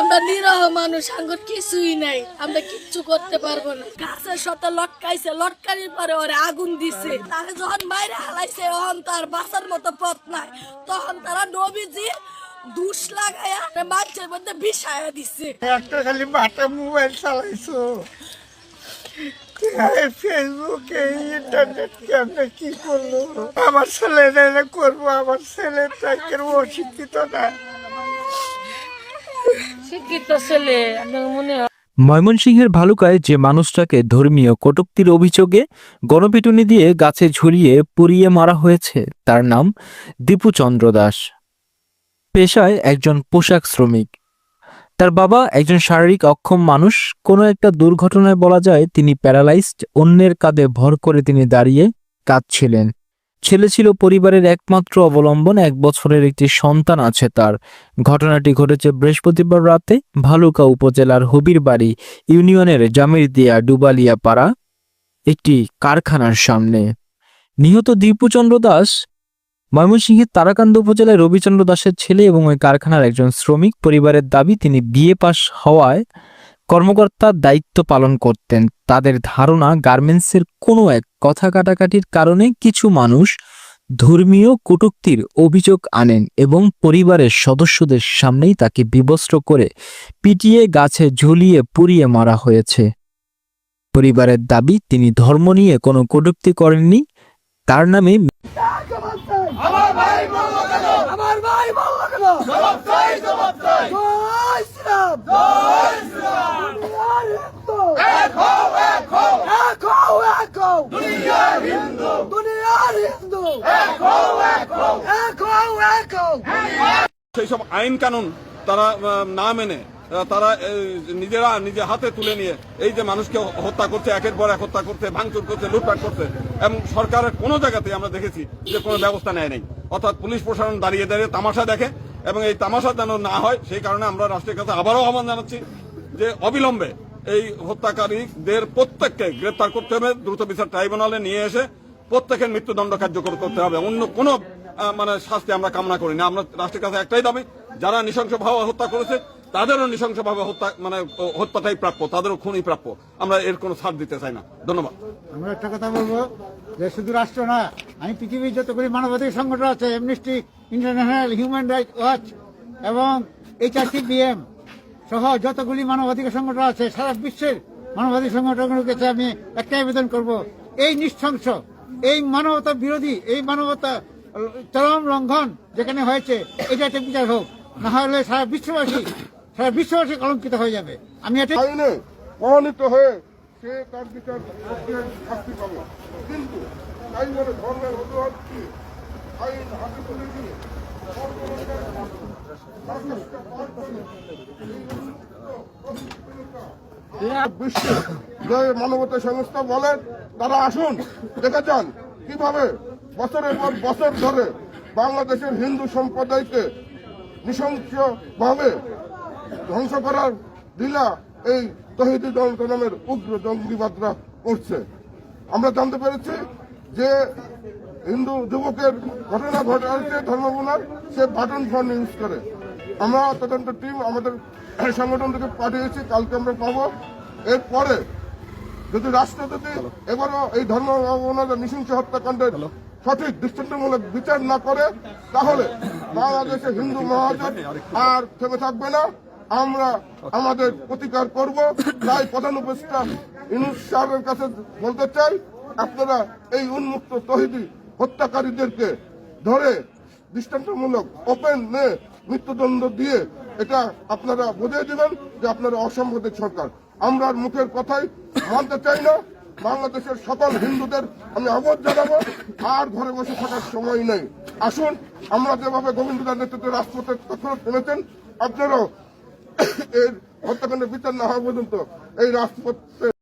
আমরা নিরহ মানুষ, আঙ্গুর কিছুই নাই। আমরা কিচ্ছু করতে পারব না। গাছের সাথে লটকাইছে লটকানির পরে ওরে আগুন দিছে। তাকে যখন বাইরে হালাইছে, তখন তার বাঁচার মতো পথ নাই। তখন তারা নবীজি দুষ লাগাইয়া মানুষের মধ্যে বিষায়া দিছে। একটা খালি বাটা মোবাইল চালাইছো। ফেসবুকে ইন্টারনেট কেমনে কি করল আমার ছেলে করব আমার ছেলে তাকে অশিক্ষিত না। শিক্ষিত ছেলে মনে ময়মনসিংহের ভালুকায় যে মানুষটাকে ধর্মীয় কটুক্তির অভিযোগে গণপিটুনি দিয়ে গাছে ঝুলিয়ে পুড়িয়ে মারা হয়েছে তার নাম দীপু চন্দ্র দাস। পেশায় একজন পোশাক শ্রমিক। তার বাবা একজন শারীরিক অক্ষম মানুষ। কোনো একটা দুর্ঘটনায় বলা যায় তিনি প্যারালাইজড, অন্যের কাঁধে ভর করে তিনি দাঁড়িয়ে কাঁদছিলেন। ছেলে ছিল পরিবারের একমাত্র অবলম্বন, এক বছরের একটি সন্তান আছে তার। ঘটনাটি ঘটেছে বৃহস্পতিবার রাতে ভালুকা উপজেলার হবির বাড়ি ইউনিয়নের জামিরদিয়া ডুবালিয়া পাড়া একটি কারখানার সামনে। নিহত দীপুচন্দ্র দাস ময়মনসিংহের তারাকান্দ উপজেলায় রবিচন্দ্র দাসের ছেলে এবং ওই কারখানার একজন শ্রমিক পরিবারের দাবি, তিনি বিএ পাশ হওয়ায় কর্মকর্তার দায়িত্ব পালন করতেন। তাদের ধারণা, গার্মেন্টসের কোনো এক কথা কাটাকাটির কারণে কিছু মানুষ ধর্মীয় কটূক্তির অভিযোগ আনেন এবং পরিবারের সদস্যদের সামনেই তাকে বিবস্ত্র করে পিটিয়ে গাছে ঝুলিয়ে পুড়িয়ে মারা হয়েছে। পরিবারের দাবি, তিনি ধর্ম নিয়ে কোনো কটূক্তি করেননি। তার নামে আমার ভাই বলল কেন আমার ভাই বলল কেন জবাব চাই জবাব চাই জয় শ্রীরাম জয় শ্রীরাম দুনিয়ার হিন্দু এক হও এক হও এক হও এক হও দুনিয়ার হিন্দু দুনিয়ার হিন্দু এক হও এক হও এক হও এক হও সেই সব আইন কানুন তারা না মেনে তারা নিজেরা নিজে হাতে তুলে নিয়ে এই যে মানুষকে হত্যা করছে, একের পর এক হত্যা করছে, ভাঙচুর করছে, লুটপাট করছে, এবং সরকারের কোনো জায়গাতে আমরা দেখেছি যে কোনো ব্যবস্থা নেয় নাই। অর্থাৎ পুলিশ প্রশাসন দাঁড়িয়ে দাঁড়িয়ে তামাশা দেখে এবং এই তামাশা যেন না হয়, সেই কারণে আমরা রাষ্ট্রের কাছে আবারও আহ্বান জানাচ্ছি যে অবিলম্বে এই হত্যাকারীদের প্রত্যেককে গ্রেপ্তার করতে হবে, দ্রুত বিচার ট্রাইব্যুনালে নিয়ে এসে প্রত্যেকের মৃত্যুদণ্ড কার্যকর করতে হবে। অন্য কোনো মানে শাস্তি আমরা কামনা করি না। আমরা রাষ্ট্রের কাছে একটাই দাবি, যারা নৃশংসভাবে হত্যা করেছে, তাদেরও নৃশংসভাবে হত্যা মানে হত্যাটাই প্রাপ্য, তাদেরও খুনই প্রাপ্য। আমরা এর কোনো ছাড় দিতে চাই না। ধন্যবাদ। আমরা একটা কথা বলব, যে শুধু রাষ্ট্র না, আমি পৃথিবীর যতগুলি মানবাধিকার সংগঠন আছে Amnesty International Human Rights Watch এবং এইচআরসিবিএম সহ যতগুলি মানবাধিকার সংগঠন আছে, সারা বিশ্বের মানবাধিকার সংগঠনগুলোর কাছে আমি একটা আবেদন করব। এই নৃশংস, এই মানবতা বিরোধী, এই মানবতা চরম লঙ্ঘন যেখানে হয়েছে, এটা একটা বিচার হোক। না হলে সারা বিশ্ববাসী সারা বিশ্ববাসী কলঙ্কিত হয়ে যাবে। আমি এটা প্রমাণিত হয়ে সে তার বিচার শাস্তি পাবে। কিন্তু তাই বলে ধর্মের অজুহাত মানবতা সংস্থা বলেন তারা আসুন, দেখে যান কীভাবে বছরের পর বছর ধরে বাংলাদেশের হিন্দু সম্প্রদায়কে নৃশংসভাবে ধ্বংস করার লীলা এই তহিদি দল নামের উগ্র জঙ্গিবাদরা করছে। আমরা জানতে পেরেছি যে হিন্দু যুবকের ঘটনা ঘটাচ্ছে ধর্মগুলার সে বাটন ফোন ইউজ করে। আমরা তদন্ত টিম আমাদের সংগঠন থেকে পাঠিয়েছি কালকে আমরা পাবো। এরপরে যদি রাষ্ট্র যদি এবারও এই ধর্ম নৃশংস হত্যাকাণ্ডের সঠিক দৃষ্টান্তমূলক বিচার না করে তাহলে বাংলাদেশে হিন্দু মহাজন আর থেমে থাকবে না। আমরা আমাদের প্রতিকার করব। তাই প্রধান উপদেষ্টা ইনুস সাহেবের কাছে বলতে চাই আপনারা এই উন্মুক্ত তহিদি হত্যাকারীদেরকে ধরে দৃষ্টান্তমূলক ওপেন মৃত্যুদণ্ড দিয়ে এটা আপনারা বুঝিয়ে দিবেন যে আপনারা অসাংবাদিক সরকার। আমরা মুখের কথাই মানতে চাই না। বাংলাদেশের সকল হিন্দুদের আমি অবধ জানাব, আর ঘরে বসে থাকার সময় নেই। আসুন, আমরা যেভাবে গোবিন্দদার নেতৃত্বে তৎপর শুনেছেন আপনারাও এর হত্যাকাণ্ডের বিচার না হওয়া পর্যন্ত এই রাষ্ট্রপতি